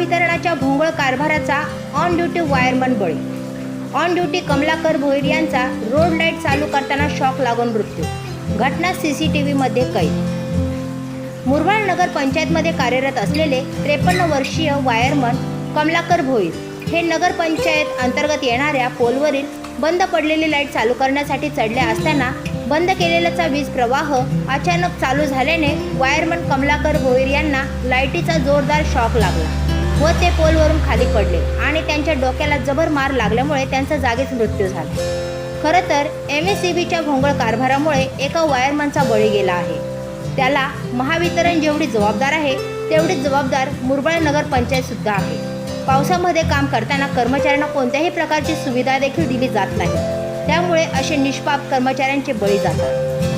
महावितरणाच्या भोंगळ कारभाराचा on duty wireman बळी. ऑन ड्युटी कमलाकर भोईर यांचा रोड लाइट चालू करताना शॉक लागून मृत्यू. घटना सी सी टी व्हीमध्ये कैद. मुरबाड नगर पंचायतमध्ये कार्यरत असलेले त्रेपन्न वर्षीय वायरमन कमलाकर भोईर हे नगरपंचायत अंतर्गत येणाऱ्या पोलवरील बंद पडलेली लाइट चालू करण्यासाठी चढले असताना बंद केलेलाचा वीज प्रवाह अचानक चालू झाल्याने वायरमन कमलाकर भोईर यांना लाईटीचा जोरदार शॉक लागला. व ते पोलवरून खाली पडले आणि त्यांच्या डोक्याला जबर मार लागल्यामुळे त्यांचा जागीच मृत्यू झाला. खरं तर एम एस सी बीच्या भोंगळ कारभारामुळे एका वायरमनचा बळी गेला आहे. त्याला महावितरण जेवढी जबाबदार आहे तेवढीच जबाबदार मुरबाळ नगर पंचायत सुद्धा आहे. पावसामध्ये काम करताना कर्मचाऱ्यांना कोणत्याही प्रकारची सुविधा देखील दिली जात नाही. त्यामुळे असे निष्पाप कर्मचाऱ्यांचे बळी जातात.